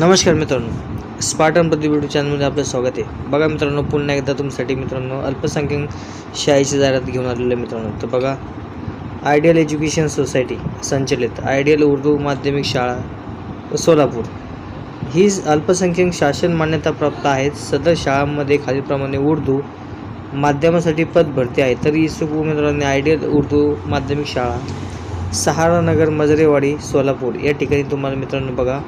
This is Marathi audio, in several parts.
नमस्कार मित्रांनो. स्पार्टन प्रतिबिंब चॅनलमध्ये आपलं स्वागत आहे. बघा मित्रांनो पुन्हा एकदा तुमच्यासाठी मित्रांनो अल्पसंख्याक शाळेची जाहिरात घेऊन आलेलं आहे मित्रांनो. तर बघा आयडियल एज्युकेशन सोसायटी संचलित आयडियल उर्दू माध्यमिक शाळा सोलापूर. ही अल्पसंख्याक शासन मान्यता प्राप्त आहेत. सदर शाळांमध्ये खालीलप्रमाणे उर्दू माध्यमासाठी पद भरती आहे. तरी इच्छुक उमेदवारांनी आयडियल उर्दू माध्यमिक शाळा सहारा नगर मजरेवाडी सोलापूर या ठिकाणी तुम्हाला मित्रांनो बघा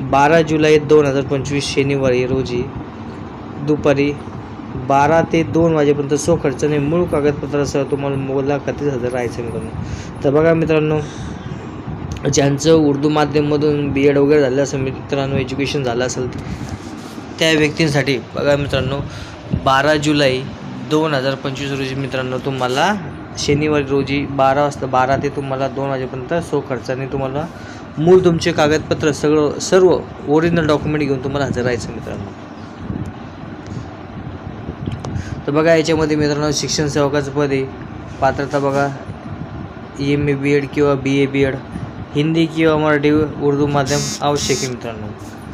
बारा जुलै दोन हजार पंचवीस शनिवारी रोजी दुपारी बारा ते दोन वाजेपर्यंत सो खर्चाने मूळ कागदपत्रासह तुम्हाला मुलाखतीस हजर राहायचं मित्रांनो तर बघा मित्रांनो ज्यांचं उर्दू माध्यममधून बी एड वगैरे झालं असेल मित्रांनो एज्युकेशन झालं असेल त्या व्यक्तींसाठी बघा मित्रांनो बारा जुलै दोन हजार पंचवीस रोजी मित्रांनो तुम्हाला शनिवारी रोजी बारा वाजता बारा ते तुम्हाला दोन वाजेपर्यंत सो खर्चाने तुम्हाला मूळ तुमचे कागदपत्र सगळं सर्व ओरिजिनल डॉक्युमेंट घेऊन तुम्हाला हजर राहायचं मित्रांनो. तर बघा याच्यामध्ये मित्रांनो शिक्षण सेवकाचं पद आहे. पात्रता बघा. एम ए बी एड किंवा बी ए बी एड हिंदी किंवा मराठी उर्दू माध्यम आवश्यक आहे मित्रांनो.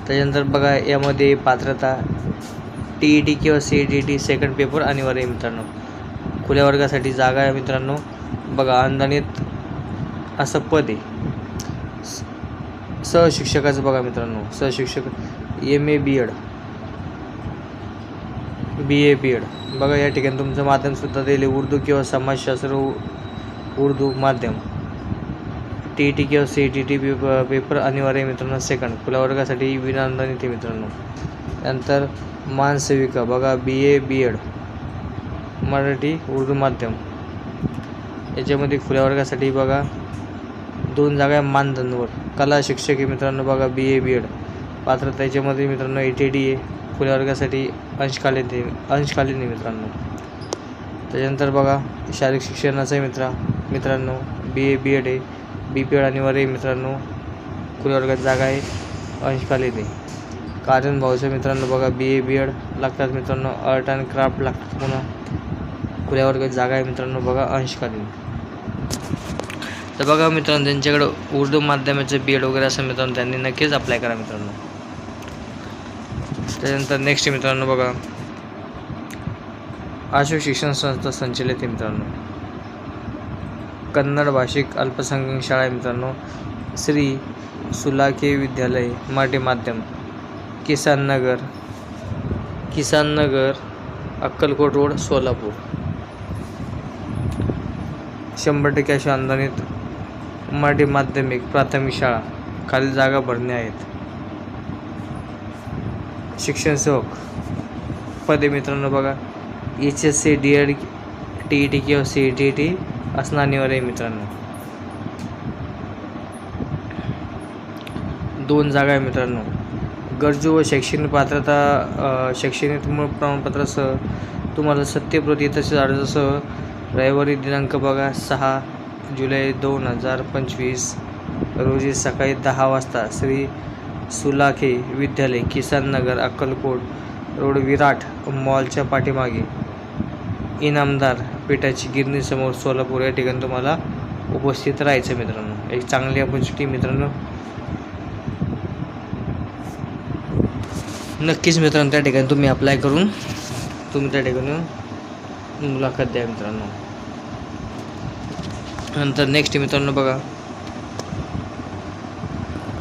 त्याच्यानंतर बघा यामध्ये पात्रता टी ई टी किंवा C E T T second paper अनिवार्य आहे मित्रांनो. खुल्या वर्गासाठी जागा आहे मित्रांनो. बघा अनुदानित असं पद आहे. सहशिक्षकाचं बघा मित्रांनो सहशिक्षक M A B Ed B A B Ed बघा या ठिकाणी तुमचं माध्यमसुद्धा दिले उर्दू किंवा समाजशास्त्र उ- उर्दू माध्यम. टी ई टी किंवा C T T paper paper अनिवार्य मित्रांनो सेकंड खुल्या वर्गासाठी विनाअनुदानित येते मित्रांनो. त्यानंतर मानसेविका बघा B A B Ed Marathi Urdu माध्यम. याच्यामध्ये खुल्या वर्गासाठी बघा दोन जागा आहे मानधनवर. कला शिक्षक आहे मित्रांनो बघा बी ए बी एड पात्रता याच्यामध्ये मित्रांनो ए टी डी आहे खुल्या वर्गासाठी अंशकालीन आहे अंशकालीन आहे मित्रांनो. त्याच्यानंतर बघा शारीरिक शिक्षणाचं आहे मित्रा मित्रांनो बी ए बी एड आहे. बी पी एड आणि वर आहे मित्रांनो खुल्या वर्गात जागा आहे अंशकालीन आहे. कारण भाऊचं मित्रांनो बघा बी ए बी एड लागतात मित्रांनो आर्ट अँड क्राफ्ट लागतात पुन्हा खुल्या वर्गात जागा आहे मित्रांनो बघा अंशकालीन. तर बघा मित्रांनो त्यांच्याकडं उर्दू माध्यमाचं बी एड वगैरे असं मित्रांनो त्यांनी नक्कीच अप्लाय करा मित्रांनो. त्याच्यानंतर नेक्स्ट मित्रांनो बघा. अशोक शिक्षण संस्था संचलित आहे मित्रांनो. कन्नड भाषिक अल्पसंख्याक शाळा मित्रांनो. श्री सुलाखे विद्यालय मराठी माध्यम. किसान नगर. किसान नगर अक्कलकोट रोड सोलापूर. शंभर टक्के अशा अनुदानित मराठी माध्यमिक प्राथमिक शाळा. खालील जागा भरणे आहेत. शिक्षण सेवक. पदे मित्रांनो बघा. H S C D Ed T E T किंवा सी ई टी टी असणं अनिवार्य आहे मित्रांनो. दोन जागा आहे मित्रांनो. गरजू व शैक्षणिक पात्रता शैक्षणिक मूळ प्रमाणपत्रासह तुम्हाला सत्यप्रती तसेच अर्जासह रविवारी दिनांक बघा सहा जुलै दोन हजार पंचवीस रोजी सकाळी दहा वाजता श्री सुलाखे विद्यालय किसान नगर अक्कलकोट रोड विराट मॉलच्या पाठीमागे. इनामदार पेठाची गिरणीसमोर सोलापूर या ठिकाणी तुम्हाला उपस्थित राहायचं मित्रांनो. एक चांगली अपॉर्च्युनिटी मित्रांनो. नक्कीच मित्रांनो त्या ठिकाणी तुम्ही अप्लाय करून तुम्ही त्या ठिकाणी मुलाखत द्या मित्रांनो. नंतर नेक्स्ट मित्रांनो बघा.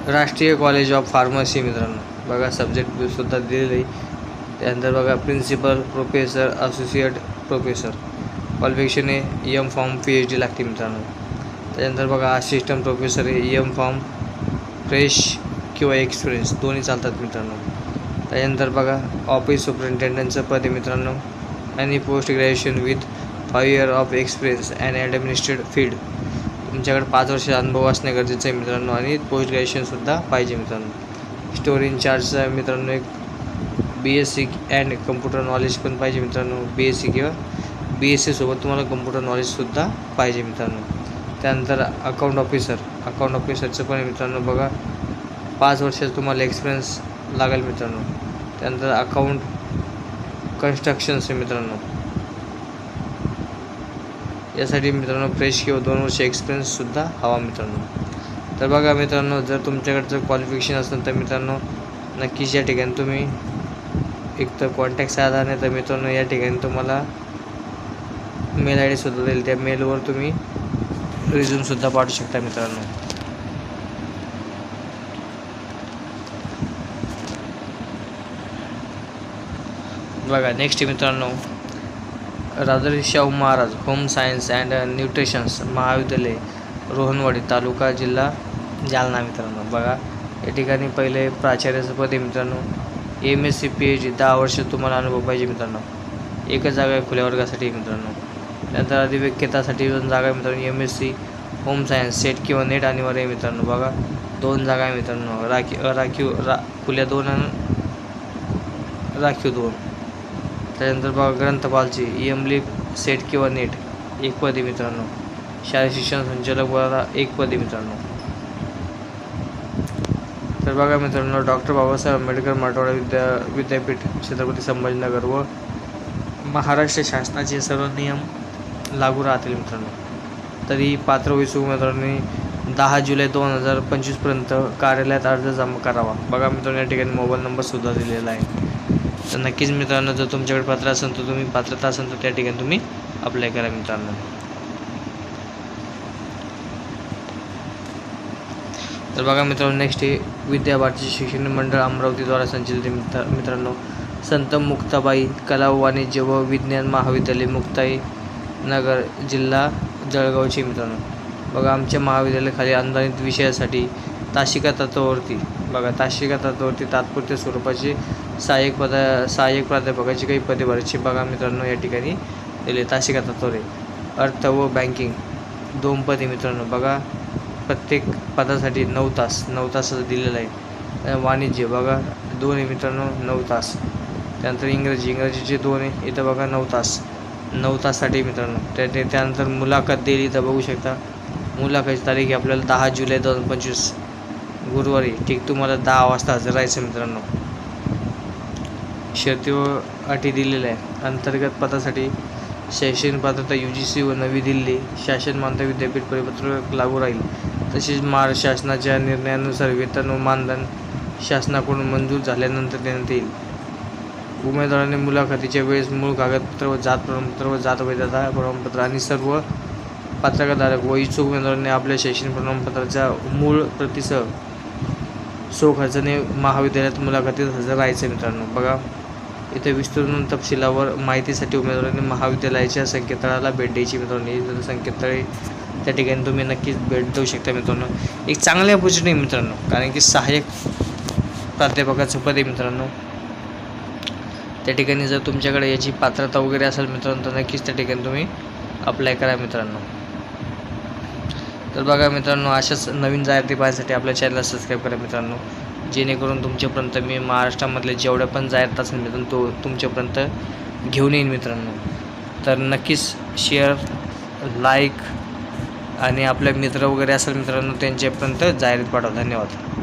राष्ट्रीय कॉलेज ऑफ फार्मसी मित्रांनो. बघा सब्जेक्ट सुद्धा दिलेलं आहे. त्यानंतर बघा principal professor associate professor qualification आहे M form P H D लागते मित्रांनो. त्यानंतर बघा असिस्टंट प्रोफेसर आहे एम फॉर्म फ्रेश किंवा एक्सपिरियन्स दोन्ही चालतात मित्रांनो. त्यानंतर बघा ऑफिस सुपरिटेंडंटचं पद आहे मित्रांनो. आणि post graduation with five year of experience and administrate field तुमच्याकडे पाच वर्षाचा अनुभव असणे गरजेचं आहे मित्रांनो आणि पोस्ट ग्रॅज्युएशनसुद्धा पाहिजे मित्रांनो. स्टोर इन्चार्जचा मित्रांनो एक B S C and computer knowledge पण पाहिजे मित्रांनो. बी एस सी किंवा बी एस सीसोबत तुम्हाला कम्प्युटर नॉलेजसुद्धा पाहिजे मित्रांनो. त्यानंतर अकाउंट ऑफिसर अकाउंट ऑफिसरचं पण मित्रांनो. बघा पाच वर्षाचा तुम्हाला एक्सपिरियन्स लागेल मित्रांनो. त्यानंतर अकाउंट कन्स्ट्रक्शन्स आहे मित्रांनो. यासाठी मित्रांनो फ्रेश किंवा दोन वर्ष एक्सपिरियन्ससुद्धा हवा मित्रांनो. तर बघा मित्रांनो जर तुमच्याकडचं क्वालिफिकेशन असेल तर मित्रांनो नक्कीच या ठिकाणी तुम्ही एक तर कॉन्टॅक्ट साधा नाही तर मित्रांनो या ठिकाणी तुम्हाला मेल आय डीसुद्धा देईल. त्या मेलवर तुम्ही रिझ्यूमसुद्धा पाठवू शकता मित्रांनो. बघा नेक्स्ट मित्रांनो Rajarshi Shahu Maharaj home science and nutritions महाविद्यालय रोहनवाडी तालुका जिल्हा जालना मित्रांनो. बघा या ठिकाणी पहिले प्राचार्याचं पद आहे मित्रांनो. M S C P H D दहा वर्ष तुम्हाला अनुभव पाहिजे मित्रांनो. एकच जागा आहे खुल्या वर्गासाठी मित्रांनो. नंतर अधिवेक्यतासाठी दोन जागा आहे मित्रांनो. M S C home science SET किंवा नेट अनिवार्य आहे मित्रांनो. बघा दोन जागा आहे मित्रांनो. राखी राखीव रा खुल्या दोन आणि राखीव दोन. त्याच्यानंतर बघा ग्रंथपालची यमली सेट किंवा नेट एक पद मित्रांनो. शालेय शिक्षण संचालक बघा एक पद मित्रांनो. तर बघा मित्रांनो डॉक्टर बाबासाहेब आंबेडकर मराठवाडा विद्या विद्यापीठ छत्रपती संभाजीनगर व महाराष्ट्र शासनाचे सर्व नियम लागू राहतील मित्रांनो. तरी पात्र वयसू उमेदवारांनी दहा जुलै दोन हजार पंचवीसपर्यंत कार्यालयात अर्ज जमा करावा. बघा मित्रांनो या ठिकाणी मोबाईल नंबरसुद्धा दिलेला आहे. तर नक्कीच मित्रांनो जर तुमच्याकडे पात्र असेल तर तुम्ही पात्रता असेल तर त्या ठिकाणी तुम्ही अप्लाय करा मित्रांनो. तर बघा मित्रांनो नेक्स्ट आहे विद्याभारती शिक्षण मंडळ अमरावतीद्वारा संचलित मित्र मित्रांनो. संत मुक्ताबाई कला वाणिज्य व विज्ञान महाविद्यालय मुक्ताई नगर जिल्हा जळगावचे मित्रांनो. बघा आमच्या महाविद्यालयाखाली अनुदानित विषयासाठी ताशिका तत्वावरती बघा ताशिका तत्वावरती तात्पुरत्या स्वरूपाचे सहाय्यक पदा सहाय्यक प्राध्यापकाची काही पदे भरायची बघा मित्रांनो या ठिकाणी दिले ताशिका तत्वावर आहे. अर्थ व बँकिंग दोन पदे मित्रांनो बघा प्रत्येक पदासाठी नऊ तास नऊ तासाचं दिलेलं आहे. वाणिज्य बघा दोन आहे मित्रांनो नऊ तास. त्यानंतर इंग्रजी इंग्रजीचे दोन आहे इथं बघा नऊ तास. नऊ ताससाठी मित्रांनो त्या त्या- त्यानंतर मुलाखत दिली इथं बघू शकता. मुलाखत तारीख आहे आपल्याला दहा जुलै दोन हजार पंचवीस. गुरुवारी ठीक तुम्हाला दहा वाजता हजर राहायचं मित्रांनो. शर्ती व अटी दिलेल्या आहे अंतर्गत पदासाठी शैक्षणिक पात्रता यू जी सी व नवी दिल्ली शासन मानता विद्यापीठ परिपत्रक लागू राहील. तसेच महाराष्ट्र शासनाच्या निर्णयानुसार वेतन व मानधन शासनाकडून मंजूर झाल्यानंतर देण्यात येईल. उमेदवाराने मुलाखतीच्या वेळेस मूळ कागदपत्र व जात प्रमाणपत्र व जात वैधता प्रमाणपत्र आणि सर्व पात्रधारक व इच्छुक उमेदवारांनी आपल्या शैक्षणिक प्रमाणपत्राच्या मूळ प्रतीसह सो खर्चाने महाविद्यालयात मुलाखतीत हजर राहायचं मित्रांनो. बघा इथे विस्तृत तपशिलावर माहितीसाठी उमेदवारांनी महाविद्यालयाच्या संकेतस्थळाला भेट द्यायची मित्रांनो. हे संकेतस्थळे त्या ठिकाणी तुम्ही नक्कीच भेट देऊ शकता मित्रांनो. एक चांगली ऑपॉर्च्युनिटी मित्रांनो कारण की सहाय्यक प्राध्यापकाचं पद आहे मित्रांनो. त्या ठिकाणी जर तुमच्याकडे याची पात्रता वगैरे असेल मित्रांनो तर नक्कीच त्या ठिकाणी तुम्ही अप्लाय करा मित्रांनो. तर बघा मित्रांनो अशाच नवीन जाहिराती पाहण्यासाठी आपल्या चॅनलला सबस्क्राईब करा मित्रांनो. जेणेकरून तुमच्यापर्यंत मी महाराष्ट्रामधले जेवढ्या पण जाहिरात असेल मित्रांनो तो तुमच्यापर्यंत घेऊन येईन मित्रांनो. तर नक्कीच शेअर लाईक आणि आपले मित्र वगैरे असेल मित्रांनो त्यांच्यापर्यंत जाहिरात पाठवा. धन्यवाद.